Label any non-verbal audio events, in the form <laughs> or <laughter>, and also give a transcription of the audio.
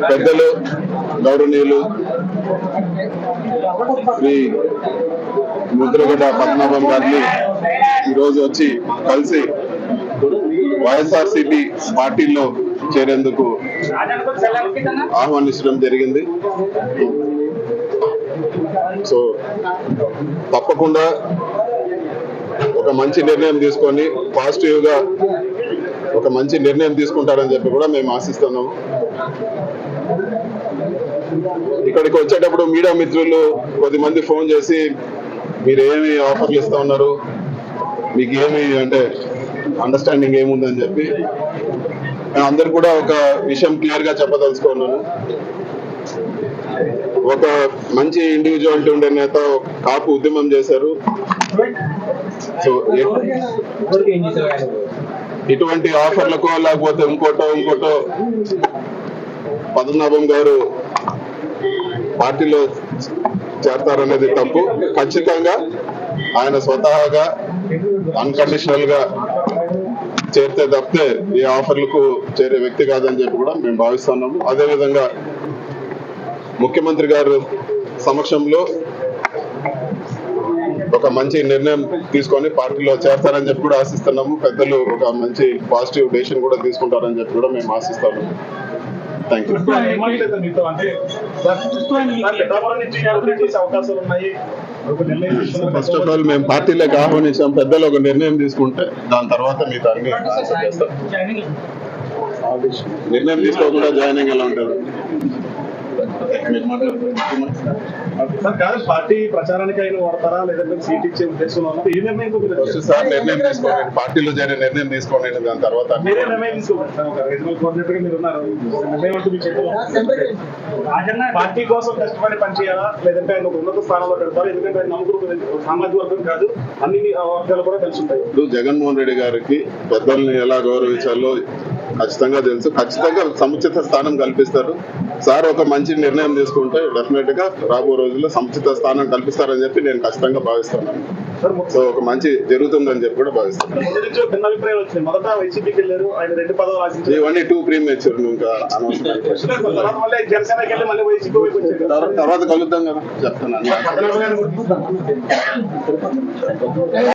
పెద్దలు గౌరవనీయులు శ్రీ ముద్రగడ్డ పద్మనాభం గారిని ఈరోజు వచ్చి కలిసి వైఎస్ఆర్సిపి పార్టీలో చేరేందుకు ఆహ్వానించడం జరిగింది. సో తప్పకుండా ఒక మంచి నిర్ణయం తీసుకొని పాజిటివ్గా ఒక మంచి నిర్ణయం తీసుకుంటారని చెప్పి కూడా మేము ఆశిస్తున్నాము. ఇక్కడికి వచ్చేటప్పుడు మీడియా మిత్రులు కొద్దిమంది ఫోన్ చేసి మీరు ఏమి ఆఫర్లు ఇస్తా ఉన్నారు? మీకు ఏమి అంటే అండర్స్టాండింగ్ ఏముందని చెప్పి నేను అందరు కూడా ఒక విషయం క్లియర్గా చెప్పదలుచుకున్నాను ఒక మంచి ఇండివిజువాలిటీ ఉండే నేత కాపు ఉద్యమం చేశారు. సో ఇటువంటి ఆఫర్లకో లేకపోతే ఇంకోటో ఇంకోటో. పద్మనాభం గారు పార్టీలో చేరతారనేది తప్పు. ఖచ్చితంగా ఆయన స్వతహాగా అన్కండిషనల్గా చేరితే తప్పితే ఈ ఆఫర్లకు చేరే వ్యక్తి కాదని చెప్పి కూడా మేము భావిస్తున్నాము. అదేవిధంగా ముఖ్యమంత్రి గారు సమక్షంలో ఒక మంచి నిర్ణయం తీసుకొని పార్టీలో చేస్తారని చెప్పి కూడా ఆశిస్తున్నాము. పెద్దలు ఒక మంచి పాజిటివ్ డెసిషన్ కూడా తీసుకుంటారని చెప్పి కూడా మేము ఆశిస్తాము. Thank you. First of all మేము పార్టీలోకి ఆహ్వానించాం. పెద్దలు ఒక నిర్ణయం తీసుకుంటే దాని తర్వాత మిగతా అన్ని నిర్ణయం తీసుకోకుండా జాయినింగ్ ఎలా ఉంటుంది? కాదు పార్టీ ప్రచారానికి అయిన వాడతారా? లేదంటే సీట్ ఇచ్చే ఉద్దేశంలో నిర్ణయం ఫస్ట్ సార్ నిర్ణయం తీసుకోండి. పార్టీలో చేరే నిర్ణయం తీసుకోండి. దాని తర్వాత మీరే నిర్ణయం తీసుకోవాలి సార్ ఒక రీజనల్ కోఆర్డినేటర్గా మీరు ఉన్నారు. నిర్ణయం అంటూ మీ చేతిలో ఉంది. పార్టీ కోసం కష్టపడి పనిచేయాలా లేదంటే ఆయన ఒక ఉన్నత స్థానంలో పెడతారా? ఎందుకంటే ఆయన నమ్ముకున్న సామాజిక వర్గం కాదు అన్ని వర్గాలు కూడా కలిసి ఉంటాయి. జగన్మోహన్ రెడ్డి గారికి పెద్దల్ని ఎలా గౌరవించాలో ఖచ్చితంగా తెలుసు. ఖచ్చితంగా సముచిత స్థానం కల్పిస్తారు. సార్ ఒక మంచి నిర్ణయం తీసుకుంటే డెఫినెట్గా రాబో రోజుల్లో సముచిత స్థానం కల్పిస్తారని చెప్పి నేను ఖచ్చితంగా భావిస్తున్నాను. సార్ సో ఒక మంచి జరుగుతుందని చెప్పి కూడా భావిస్తున్నాను. ఇవన్నీ టూ ప్రీమేచర్ ఇంకా <laughs> తర్వాత కలుద్దాం కదా. చెప్తున్నాను.